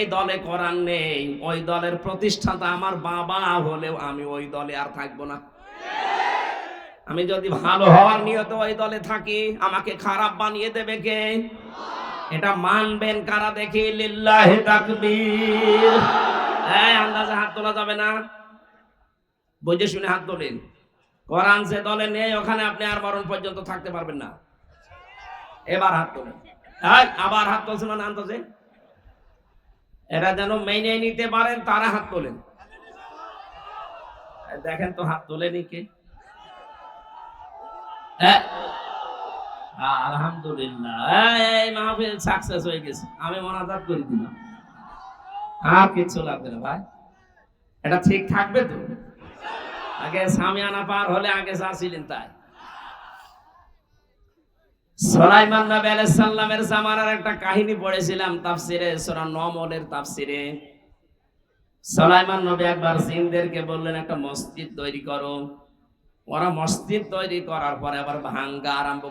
এই দলে করার নেই। ওই দলের প্রতিষ্ঠাতা আমার বাবা, হলেও আমি ওই দলে আর থাকব না। আমি যদি ভালো হওয়ার নিয়ত ওই দলে থাকি, আমাকে খারাপ বানিয়ে দেবে কে? এটা মানবেন কারা দেখি? লিল্লাহে তাকবীর। এই, আন্দাজে হাত তোলা যাবে না? বুঝে শুনে হাত তোলেন। কোরআন সে দলে নেই, ওখানে আপনি আর মরণ পর্যন্ত থাকতে পারবেন না। এবার হাত তোলেন। আবার হাত তুলছেন না আন্দাজে? এরা যেন মেনে নিতে পারেন, তারা হাত তোলেন। দেখেন তো হাত তোলেনি কে? আলহামদুলিল্লাহ। মাহফিল সাকসেস হয়ে গেছে। আমি মনাজাত করে দিলাম। আর কিছু লাগবে না ভাই। এটা ঠিক থাকবে তো? আগে পার হলে আগে তাই। সোলাইমান নবী আলাইহিস সালামের জামানার একটা কাহিনী পড়েছিলাম তাফসিরে, সূরা নমলের তাফসিরে। সোলাইমান নবী একবার জিনদেরকে বললেন, একটা মসজিদ তৈরি করো। ওরা মসজিদ তৈরি করার পরে আবার ভাঙ্গা আরম্ভ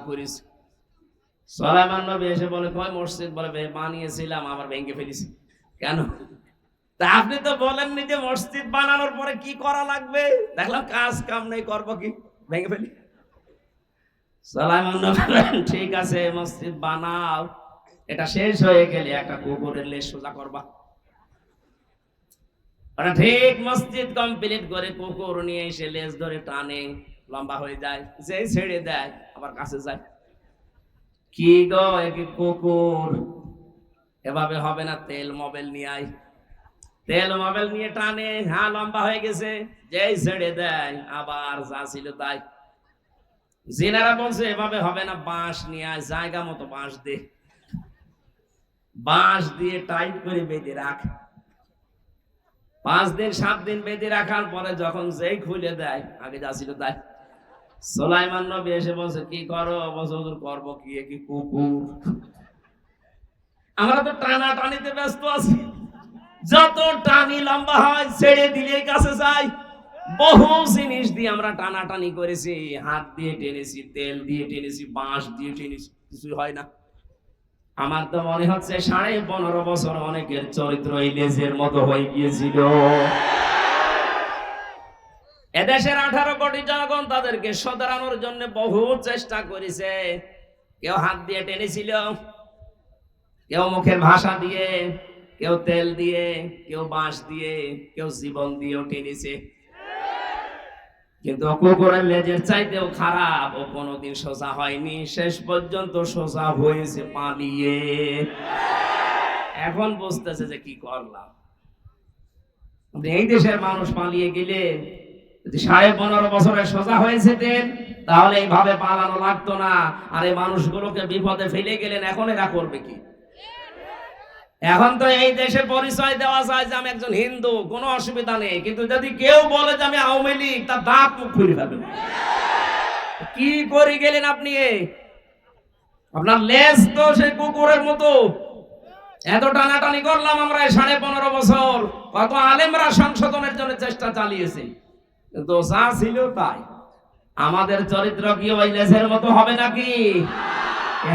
সোলাইমান নবী এসে বলে, কয় মসজিদ? বলে বানিয়েছিলাম, আবার ভেঙে ফেলিস কেন? তা আপনি তো বলেননি যে মসজিদ বানানোর পরে কি করা লাগবে? দেখলাম কাজ কাম নেই, করব কি? ভেঙে ফেলি। ঠিক আছে, মসজিদ বানাও। এটা শেষ হয়ে গেলে একটা কুকুরের লেজ সোজা করবা। ওরা ঠিক মসজিদ কমপ্লিট করে কুকুর নিয়ে এসে লেজ ধরে টানে, লম্বা হয়ে যায় যে ছেড়ে দেয়, আবার কাছে যায়। কি গো একই কুকুর? এভাবে হবে না, তেল মোবাইল নিয়ে আয়। তেল মোবাইল নিয়ে টানে হ্যাঁ লম্বা হয়ে গেছে, যেই ছেড়ে দেয়, আবার যা ছিল তাই। জিনারা বলছে, এভাবে হবে না, বাঁশ নিয়ে আয়, জায়গা মতো বাঁশ দে। বাঁশ দিয়ে টাইট করে বেঁধে রাখ। পাঁচ দিন, সাত দিন বেঁধে রাখার পরে যখন যেই খুলে দেয়, আগে যা ছিল তাই। সোলাইমান নবী এসে বলছে, কি করো? বলছে, হুজুর, করব কি? কি কুকুর? আমরা তো টানা টানিতে ব্যস্ত আছি। যত টানি লম্বা হয়, ছেড়ে দিলে কাছে যাই বহু জিনিস দিয়ে আমরা টানাটানি করেছি। হাত দিয়ে টেনেছি, তেল দিয়ে টেনেছি, বাঁশ দিয়ে টেনেছি, কিছুই হয় না। আমার তো মনে হচ্ছে সাড়ে পনেরো বছর অনেকের চরিত্র এই লেজের মতো হয়ে গিয়েছিল। এদেশের আঠারো কোটি জনগণ তাদেরকে সদরানোর জন্য বহু চেষ্টা করেছে। কেউ হাত দিয়ে টেনেছিল, কেউ মুখের ভাষা দিয়ে, কেউ তেল দিয়ে, কেউ বাঁশ দিয়ে, কেউ জীবন দিয়েও টেনেছে। কিন্তু কুকুরের লেজের চাইতেও খারাপ ও কোনোদিন সোজা হয়নি। শেষ পর্যন্ত সোজা হয়েছে পালিয়ে। এখন বুঝতেছে যে কি করলাম। এই দেশের মানুষ পালিয়ে গেলে যদি সাড়ে পনেরো বছরে সোজা হয়েছে দেন, তাহলে এইভাবে পালানো লাগতো না। আর এই মানুষগুলোকে বিপদে ফেলে গেলেন, এখন এরা করবে কি? এখন তো এই দেশে পরিচয় দেওয়া যায় যে আমি একজন হিন্দু, কোনো অসুবিধা নেই। কিন্তু যদি কেউ বলে যে আমি আওয়ামী লীগ, তার দাঁত মুখ খুলে ফেলবে কি করে গেলেন আপনি? আপনার লেজ তো সেই কুকুরের মতো। এত টানাটানি করলাম আমরা সাড়ে পনেরো বছর। কত আলেমরা সংশোধনের জন্য চেষ্টা চালিয়েছে। কিন্তু যা ছিল তাই। আমাদের চরিত্র কি ওই লেজের মতো হবে নাকি?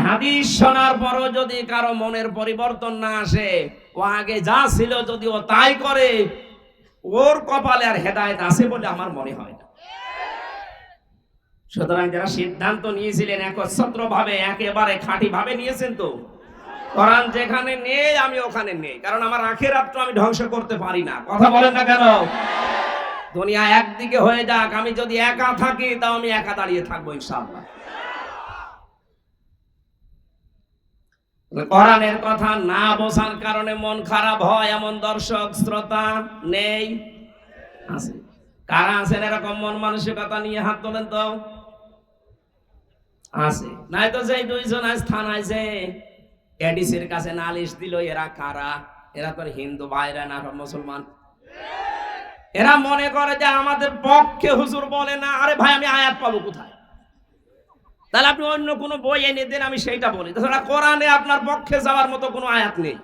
হাদিস শোনার পরও যদি কারও মনের পরিবর্তন না আসে, ও আগে যা ছিল যদি তাই করে, ওর কপালে আর হেদায়েত আছে বলে আমার মনে হয় না। সুতরাং যারা সিদ্ধান্ত নিয়েছিলেন একচ্ছত্র ভাবে একেবারে খাঁটি ভাবে নিয়েছেন তো? কোরআন যেখানে নেই, আমি ওখানে নেই। কারণ আমার আখের তো আমি ধ্বংস করতে পারি না। কথা বলেন না কেন? দুনিয়া একদিকে হয়ে যাক, আমি যদি একা থাকি, তাও আমি একা দাঁড়িয়ে থাকব ইনশাআল্লাহ। কোরআনের কথা না বোঝার কারণে মন খারাপ হয়, এমন দর্শক, শ্রোতা নেই? আছে। কারা আছেন এরকম মন মানসিকতা নিয়ে হাত তোলেন তো? আছে। নাই তো যে দুইজন আজ থানায় যে এডিসির কাছে নালিশ দিল, এরা কারা? এরা তো হিন্দু ভাইরা না মুসলমান। এরা মনে করে যে আমাদের পক্ষে হুজুর বলে না, আরে ভাই, আমি আয়াত পাবো কোথায়? তাহলে আপনি অন্য কোনো বই এনে দেন, আমি সেইটা বলি। তাছাড়া কোরআনে আপনার পক্ষে যাওয়ার মতো কোনো আয়াত নেই।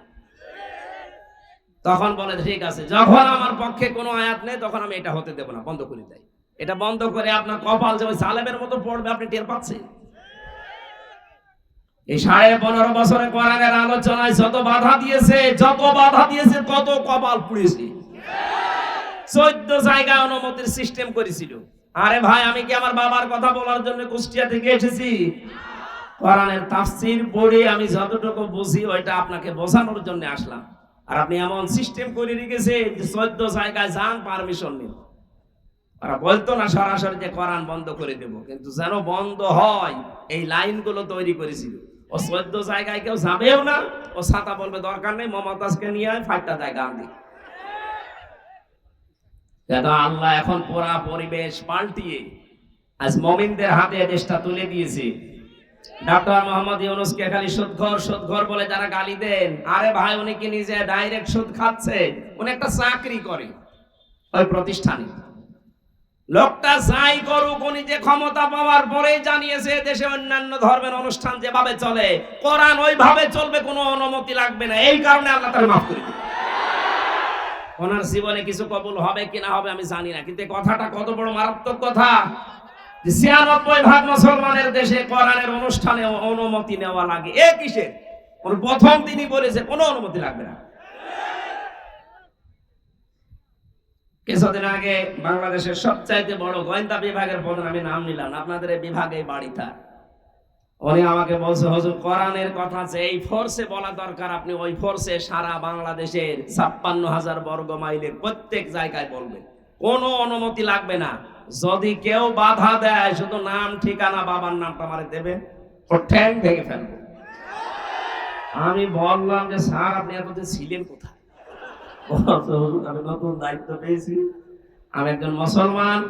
তখন বলে, ঠিক আছে, যখন আমার পক্ষে কোনো আয়াত নেই, তখন আমি এটা হতে দেবো না, বন্ধ করে দেয়। এটা বন্ধ করে আপনার কপাল যে ওই সালেমের মতো পড়বে, আপনি টের পাচ্ছেন? এই সাড়ে পনেরো বছরে কোরআনের আলোচনায় যত বাধা দিয়েছে, যত বাধা দিয়েছে, তত কপাল পুড়েছে। চোদ্দ জায়গায় অনুমতির সিস্টেম করেছিল। আরে ভাই, আমি কি আমার বাবার কথা বলার জন্য কুষ্টিয়া থেকে এসেছি? কোরআনের তাফসির পড়ে আমি যতটুকু বুঝি, ওইটা আপনাকে বোঝানোর জন্য আসলাম। আর আপনি এমন সিস্টেম করে রেখেছে যে চোদ্দ জায়গায় যান পারমিশন নিন। ওরা বলতো না সরাসরি যে কোরআন বন্ধ করে দেব, কিন্তু যেন বন্ধ হয়, এই লাইনগুলো তৈরি করেছিল। ও চোদ্দ জায়গায় কেউ যাবেও না, ও ছাতা বলবে, দরকার নেই মমতাজকে নিয়ে ফাইটটা দেয় গান দিয়ে দাদা আল্লাহ এখন পুরা পরিবেশ পাল্টিয়ে আজ মমিনদের হাতে দেশটা তুলে দিয়েছে। ডাক্তার মোহাম্মদ ইউনুসকে খালি সুদঘর সুদঘর বলে যারা গালি দেন, আরে ভাই নিজে ডাইরেক্ট সুদ খাচ্ছে? উনি একটা চাকরি করে ওই প্রতিষ্ঠানে। লোকটা যাই করুক, উনি যে ক্ষমতা পাওয়ার পরেই জানিয়েছে দেশে অন্যান্য ধর্মের অনুষ্ঠান যেভাবে চলে, কোরআন ওইভাবে চলবে, কোনো অনুমতি লাগবে না। এই কারণে আল্লাহ মাফ করে দিবে ওনার জীবনে কিছু কবুল হবে কি না হবে আমি জানি না। কিন্তু কথাটা কত বড় মারাত্মক কথা। ছিয়ানব্বই ভাগ মুসলমানের দেশে কোরআনের অনুষ্ঠানে অনুমতি নেওয়া লাগে। এ কিসের? ওর প্রথম তিনি বলেছে কোনো অনুমতি লাগবে না। কিছুদিন আগে বাংলাদেশের সবচাইতে বড় গোয়েন্দা বিভাগের প্রধান আমি নাম নিলাম আপনাদের এই বিভাগে বাড়ি উনি আমাকে বলছে, হজুর, কোরআনের কথা যে এই ফোর্সে বলা দরকার, আপনি ওই ফোর্সে সারা বাংলাদেশের ছাপ্পান্ন হাজার বর্গ মাইলের প্রত্যেক জায়গায় বলবেন। কোনো অনুমতি লাগবে না। যদি কেউ বাধা দেয়, শুধু নাম, ঠিকানা, বাবার নামটা আমারে দেবে ঠ্যাং ভেঙে ফেলব। আমি বললাম যে, স্যার, আপনি এতদিন ছিলেন কোথায়? আমি নতুন দায়িত্ব পেয়েছি। আমি একজন মুসলমান,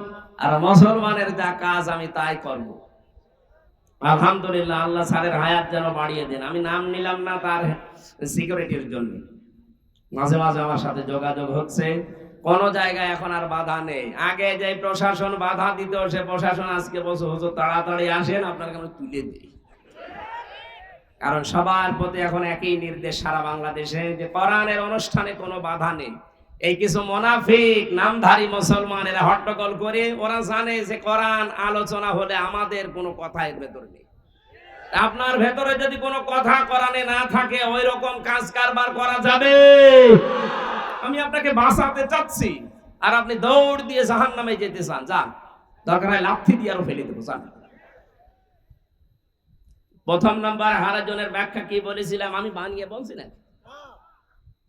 আর মুসলমানের যা কাজ আমি তাই করব। আলহামদুলিল্লাহ, আল্লাহ স্যারের হায়াত যেন বাড়িয়ে দেন। আমি নাম নিলাম না তার সিকিউরিটির জন্য। মাঝে মাঝে আমার সাথে যোগাযোগ হচ্ছে। কোন জায়গায় এখন আর বাধা নেই। আগে যে প্রশাসন বাধা দিত, সে প্রশাসন আজকে বসে হুজুর, তাড়াতাড়ি আসেন আপনার কেন তুলে দিই। কারণ সবার প্রতি এখন একই নির্দেশ সারা বাংলাদেশে যে কোরআনের অনুষ্ঠানে কোনো বাধা নেই। এই কিছু মোনাফিক, নামধারী মুসলমান এরা হট্টগোল করে, ওরা জানে যে কোরআন আলোচনা হলে আমাদের কোনো কথা এর ভেতরে নেই। আপনার ভেতরে যদি কোনো কথা কোরআনে না থাকে ওই রকম কাজ কারবার করা যাবে? আমি আপনাকে বাঁচাতে চাচ্ছি। আর আপনি দৌড় দিয়ে জাহান নামে যেতে চান, যান। দরকার হয় লাথি দিয়ে আরও ফেলে দেবো, যান। প্রথম নাম্বার হারাজনের ব্যাখ্যা কি বলেছিলাম? আমি বানিয়ে বলছি না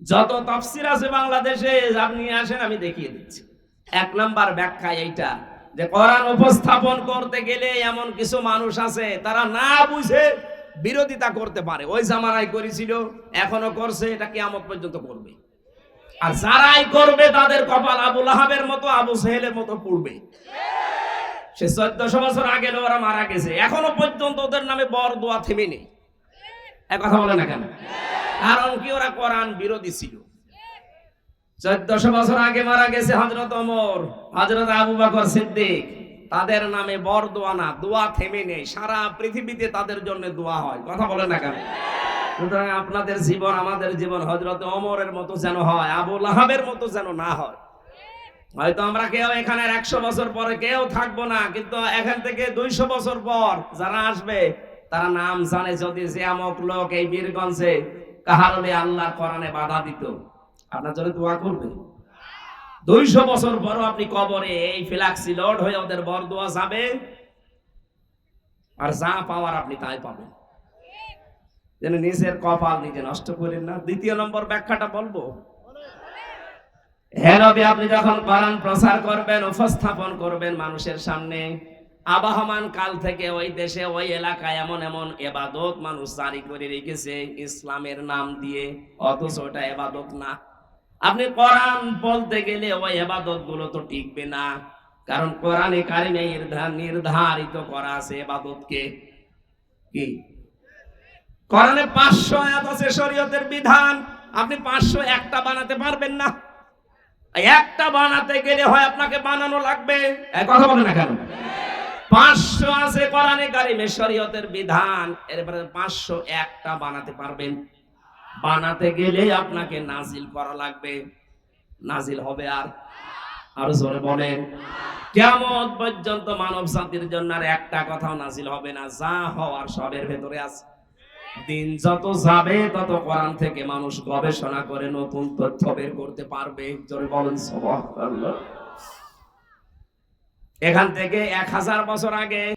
যত তফসির আছে বাংলাদেশে, আপনি আসেন, আমি দেখিয়ে দিচ্ছি। এক নাম্বার ব্যাখ্যা এইটা, যে কোরআন উপস্থাপন করতে গেলে এমন কিছু মানুষ আছে, তারা না বুঝে বিরোধিতা করতে পারে। ওই জামানায় করেছিল, এখনও করছে, এটা কিয়ামত পর্যন্ত করবে। আর যারাই করবে, তাদের কপাল আবুল আহাবের মতো, আবু সেহেলের মতো পড়বে। সে চোদ্দশো বছর আগে ওরা মারা গেছে, এখনও পর্যন্ত ওদের নামে বর দোয়া থেমে নেই। কথা বলে না কেন? কারণ কি ওরা কোরআন বিরোধী ছিল? চোদ্দশো বছর আগে মারা গেছে হজরত ওমর হজরত আবু সিদ্দিক। তাদের নামে দোয়া থেমে নেই। সারা পৃথিবীতে তাদের জন্য দোয়া হয়। কথা বলে না কেন? সুতরাং আপনাদের জীবন, আমাদের জীবন হজরত ওমরের মতো যেন হয়, আবু লাহাবের মতো যেন না হয়। হয়তো আমরা কেউ এখানে একশো বছর পরে কেউ থাকব না, কিন্তু এখান থেকে দুইশো বছর পর যারা আসবে, তারা নাম জানে যদি যে আমক লোক এই বীরগঞ্জে কাহারলে আল্লাহ কোরআনে বাধা দিত। আপনার জন্য দোয়া করবে? দুইশো বছর পরও আপনি কবরে এই ফিলাক্সি লোড হয়ে ওদের বর দোয়া যাবে। আর যা পাওয়ার আপনি তাই পাবেন। যেন নিজের কপাল নিজে নষ্ট করেন না। দ্বিতীয় নম্বর ব্যাখ্যাটা বলব। হ্যাঁ রবি, আপনি যখন কোরআন প্রচার করবেন, উপস্থাপন করবেন মানুষের সামনে আবহমান কাল থেকে ওই দেশে, ওই এলাকায় এমন এমন এবাদত মানুষ জারি করে রেখেছে ইসলামের নাম দিয়ে, অথচ ওটা এবাদত না। আপনি কোরআন বলতে গেলে ওই এবাদতগুলো তো টিকবে না, কারণ কোরআনে কারিমে নির্ধারিত করা আছে এবাদতকে। কি? কোরআনে পাঁচশো আয়াত আছে শরীয়তের বিধান, আপনি পাঁচশো একটা বানাতে পারবেন না। একটা বানাতে গেলে হয় আপনাকে বানানো লাগবে। কথা বলে না কেন? পাঁচশো আছে কোরআনে কারিমে শরীয়তের বিধান। এরপরে পাঁচশো একটা বানাতে পারবেন। বানাতে গেলে আপনাকে নাজিল করা লাগবে। নাজিল হবে আর? আরও জোরে বলেন। কেমন পর্যন্ত মানব জাতির জন্য আর একটা কথাও নাজিল হবে না। যা হওয়ার সবের ভেতরে আছে। দিন যত যাবে, তত কোরআন থেকে মানুষ গবেষণা করে নতুন তথ্য বের করতে পারবে। জোরে বলেন। এখান থেকে এক হাজার বছর আগে